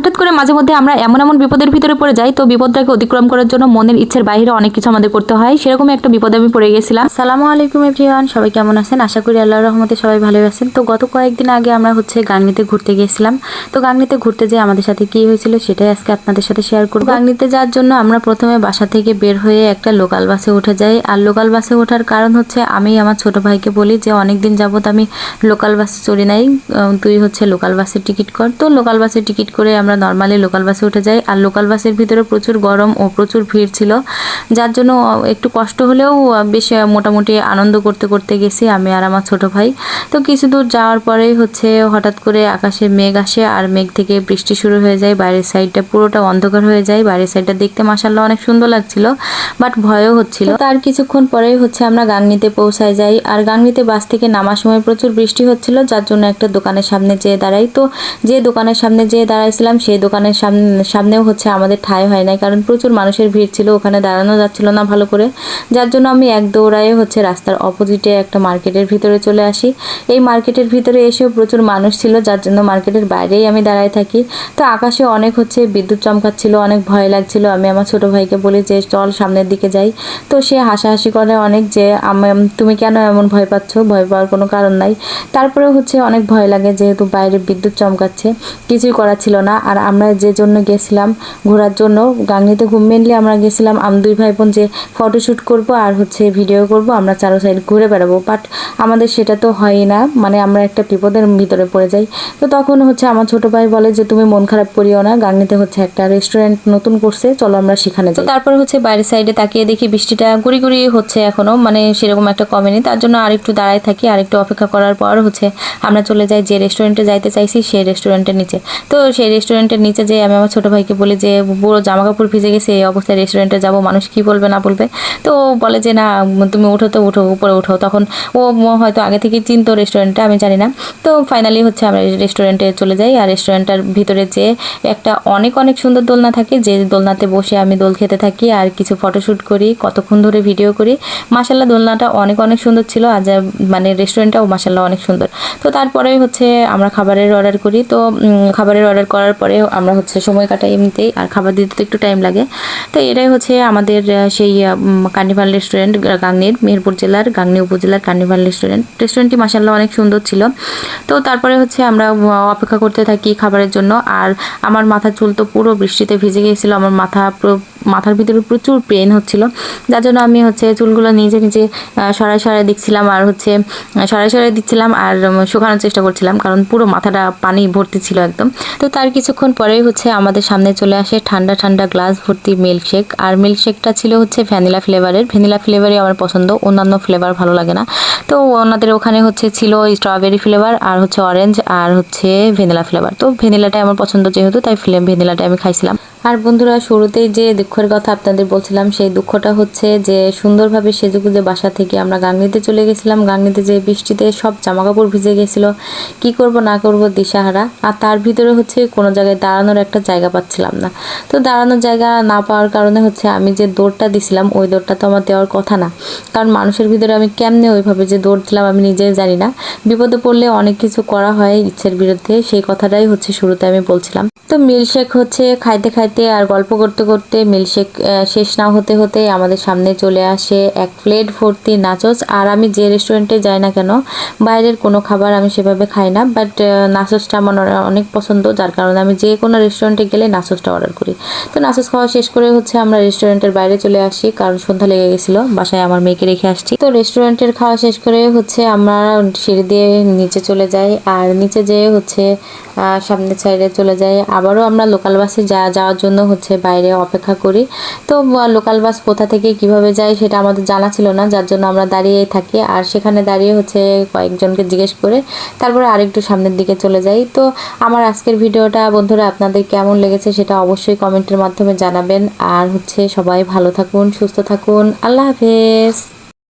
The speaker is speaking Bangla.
হঠাৎ করে মাঝে মধ্যে আমরা এমন এমন বিপদের ভিতরে পড়ে যাই, তো বিপদটাকে অতিক্রম করার জন্য মনের ইচ্ছের বাইরে অনেক কিছু আমাদের করতে হয়। সেরকম একটা বিপদে আমি পড়ে গেছিলাম। সালামু আলাইকুম এভরিওয়ান, সবাই কেমন আছেন? আশা করি আল্লাহর রহমতে সবাই ভালো আছেন। তো গত কয়েকদিন আগে আমরা হচ্ছে গাংনিতে ঘুরতে গিয়েছিলাম। তো গাংনিতে ঘুরতে যেয়ে আমাদের সাথে কি হয়েছিল সেটাই আজকে আপনাদের সাথে শেয়ার করব। গাংনিতে যাওয়ার জন্য আমরা প্রথমে বাসা থেকে বের হয়ে একটা লোকাল বাসে উঠে যাই। আর লোকাল বাসে ওঠার কারণ হচ্ছে আমি আমার ছোট ভাইকে বলি যে অনেক দিন যাবত আমি লোকাল বাসে চড়ি নাই। তুই হচ্ছে লোকাল বাসে টিকিট কর। তো লোকাল বাসে টিকিট করে আমরা নর্মালি লোকাল বাসে উঠে যাই। আর লোকাল বাসের ভিতরে প্রচুর গরম ও প্রচুর ভিড় ছিল। যার জন্য একটু কষ্ট হলেও বেশ মোটামুটি আনন্দ করতে করতে গেছি আমি আর আমার ছোট ভাই। তো কিছু দূর যাওয়ার পরেই হচ্ছে হঠাৎ করে আকাশে মেঘ আসে আর মেঘ থেকে বৃষ্টি শুরু হয়ে যায়। বাইরের সাইডটা পুরোটা অন্ধকার হয়ে যায়। বাইরের সাইডটা দেখতে মাসাল্লাহ অনেক সুন্দর লাগছিল, বাট ভয়ও হচ্ছিল। তার কিছুক্ষণ পরেই হচ্ছে আমরা গাংনিতে পৌঁছায় যাই। আর গাংনিতে বাস থেকে নামার সময় প্রচুর বৃষ্টি হচ্ছিল, যার জন্য একটা দোকানের সামনে যেয়ে দাঁড়াই। তো যে দোকানের সামনে যেয়ে দাঁড়াইছিলাম সেই দোকানের সামনে সামনেও হচ্ছে আমাদের ঠাঁই হয় নাই। কারণ প্রচুর মানুষের ভিড় ছিল, ওখানে দাঁড়ানো যাচ্ছিল না ভালো করে। যার জন্য আমি এক দৌড়ায়ে হচ্ছে রাস্তার অপোজিটে একটা মার্কেটের ভিতরে চলে আসি। এই মার্কেটের ভিতরে এসেও প্রচুর মানুষ ছিল, যার জন্য মার্কেটের বাইরেই আমি দাঁড়ায় থাকি। তো আকাশে অনেক হচ্ছে বিদ্যুৎ চমকাচ্ছিল, অনেক ভয় লাগছিল। আমি আমার ছোট ভাইকে বলি যে, চল সামনের দিকে যাই। তো সে হাসাহাসি করে অনেক যে তুমি কেন এমন ভয় পাচ্ছ? ভয় পাওয়ার কোনো কারণ নাই। তারপরে হচ্ছে অনেক ভয় লাগে, যেহেতু বাইরে বিদ্যুৎ চমকাচ্ছে। কিছুই করার ছিল না। আর আমরা যে জন্য গেছিলাম ঘোরার জন্য, গাংনিতে ঘুম মেনলি আমরা গেছিলাম, আম দুই ভাই বোন যে ফটোশ্যুট করব আর হচ্ছে ভিডিও করব, আমরা চারো সাইড ঘুরে বেড়াবো। বাট আমাদের সেটা তো হয়ই না মানে আমরা একটা বিপদের ভিতরে পড়ে যাই। তো তখন হচ্ছে আমার ছোট ভাই বলে যে, তুমি মন খারাপ করিও না, গাংনিতে হচ্ছে একটা রেস্টুরেন্ট নতুন করছে, চলো আমরা সেখানে যাই। তারপর হচ্ছে বাইরের সাইডে তাকিয়ে দেখি বৃষ্টিটা গুড়ি গুড়ি হচ্ছে এখনও মানে সেরকম একটা কমেনি। তার জন্য আরেকটু দাঁড়ায় থাকি আরেকটু অপেক্ষা করার পর হচ্ছে আমরা চলে যাই যে রেস্টুরেন্টে যাইতে চাইছি, সেই রেস্টুরেন্টের নিচে। তো সেই রেস্টুরেন্টের নিচে যে আমি আমার ছোটো ভাইকে বলি যে পুরো জামা কাপড় ভিজে গেছে, এই অবস্থায় রেস্টুরেন্টে যাব, মানুষ কি বলবে, না বলবে? তো ও বলে যে, না, তুমি উঠো তো, উঠো, উপরে উঠো। তখন ও হয়তো আগে থেকে চিনতো রেস্টুরেন্টটা আমি জানি না। তো ফাইনালি হচ্ছে আমরা রেস্টুরেন্টে চলে যাই, আর রেস্টুরেন্টটার ভিতরে যে একটা অনেক অনেক সুন্দর দোলনা থাকে, যে দোলনাতে বসে আমি দোল খেতে থাকি, আর কিছু ফটোশ্যুট করি, কতক্ষণ ধরে ভিডিও করি। মাসাল্লাহ দোলনাটা অনেক অনেক সুন্দর ছিল, আর মানে রেস্টুরেন্টটাও মাসাল্লাহ অনেক সুন্দর। তো তারপরে হচ্ছে আমরা খাবারের অর্ডার করি। তো খাবারের অর্ডার করার পরে আমরা হচ্ছে সময় কাটাই এমনিতেই, আর খাবার দিতে তো একটু টাইম লাগে। তো এটাই হচ্ছে আমাদের সেই কার্নিভাল রেস্টুরেন্ট গাংনির মেহেরপুর জেলার, গাংনি উপজেলার কার্নিভাল রেস্টুরেন্ট রেস্টুরেন্টটি মাসাল্লাহ অনেক সুন্দর ছিল। তো তারপরে হচ্ছে আমরা অপেক্ষা করতে থাকি খাবারের জন্য। আর আমার মাথা চুল তো পুরো বৃষ্টিতে ভিজে গিয়েছিল, আমার মাথা পুরো মাথার ভিতরে প্রচুর পেন হচ্ছিল। যার জন্য আমি হচ্ছে চুলগুলো নিজে নিজে সরাই সরাই দিচ্ছিলাম আর হচ্ছে সরাই সরাই দিচ্ছিলাম আর শুকানোর চেষ্টা করছিলাম কারণ পুরো মাথাটা পানি ভর্তি ছিল একদম। তো তার কিছুক্ষণ পরেই হচ্ছে আমাদের সামনে চলে আসে ঠান্ডা ঠান্ডা গ্লাস ভর্তি মিল্কশেক আর মিল্কশেকটা ছিল হচ্ছে ভ্যানিলা ফ্লেভারের ভ্যানিলা ফ্লেভারই আমার পছন্দ, অন্যান্য ফ্লেভার ভালো লাগে না। তো ওনাদের ওখানে হচ্ছে ছিল স্ট্রবেরি ফ্লেভার আর হচ্ছে অরেঞ্জ আর হচ্ছে ভ্যানিলা ফ্লেভার তো ভ্যানিলাটাই আমার পছন্দ যেহেতু, তাই ফ্লেম ভ্যানিলাটাই আমি খাইছিলাম। আর বন্ধুরা, শুরুতেই যে দুঃখের কথা আপনাদের বলছিলাম, সেই দুঃখটা হচ্ছে যে সুন্দরভাবে সেজেগুজে বাসা থেকে আমরা গাংনিতে চলে গেছিলাম। গাংনিতে যে বৃষ্টিতে সব জামা কাপড় ভিজে গেছিল। কি করব, না করব দিশাহারা? আর তার ভিতরে হচ্ছে কোনো জায়গায় দাঁড়ানোর একটা জায়গা পাচ্ছিলাম না। তো দাঁড়ানোর জায়গা না পাওয়ার কারণে হচ্ছে আমি যে দৌড়টা দিছিলাম, ওই দৌড়টা তো আমার দেওয়ার কথা না। কারণ মানুষের ভিতরে আমি কেমনে ওইভাবে যে দৌড় দিলাম আমি নিজেই জানি না। বিপদে পড়লে অনেক কিছু করা হয় ইচ্ছের বিরুদ্ধে, সেই কথাটাই হচ্ছে শুরুতে আমি বলছিলাম। তো মিল্কশেক হচ্ছে খাইতে খাইতে আর গল্প করতে করতে মিল্কশেক শেষ না হতে হতে আমাদের সামনে চলে আসে এক প্লেট ভর্তি নাচোস আর আমি যে রেস্টুরেন্টে যাই না কেন বাইরের কোনো খাবার আমি সেভাবে খাই না বাট নাচোসটা আমার অনেক পছন্দ যার কারণে আমি যে কোনো রেস্টুরেন্টে গেলে নাচোসটা অর্ডার করি। তো নাচোস খাওয়া শেষ করে হচ্ছে আমরা রেস্টুরেন্টের বাইরে চলে আসি কারণ সন্ধ্যা লেগে গেছিল বাসায় আমার মেয়েকে রেখে আসছি। তো রেস্টুরেন্টের খাওয়া শেষ করে হচ্ছে আমরা সিঁড়ি দিয়ে নিচে চলে যাই আর নিচে যেয়ে হচ্ছে আহ, সামনের সাইডে চলে যাই। আবারও আমরা লোকাল বাসে যা যাওয়ার জন্য হচ্ছে বাইরে অপেক্ষা করি। তো লোকাল বাস কোথা থেকে কীভাবে যায় সেটা আমাদের জানা ছিল না, যার জন্য আমরা দাঁড়িয়েই থাকি। আর সেখানে দাঁড়িয়ে হচ্ছে কয়েকজনকে জিজ্ঞেস করে তারপরে আরেকটু সামনের দিকে চলে যাই। তো, আমার আজকের ভিডিওটা বন্ধুরা আপনাদের কেমন লেগেছে সেটা অবশ্যই কমেন্টের মাধ্যমে জানাবেন। আর হচ্ছে সবাই ভালো থাকুন, সুস্থ থাকুন। আল্লাহ হাফেজ।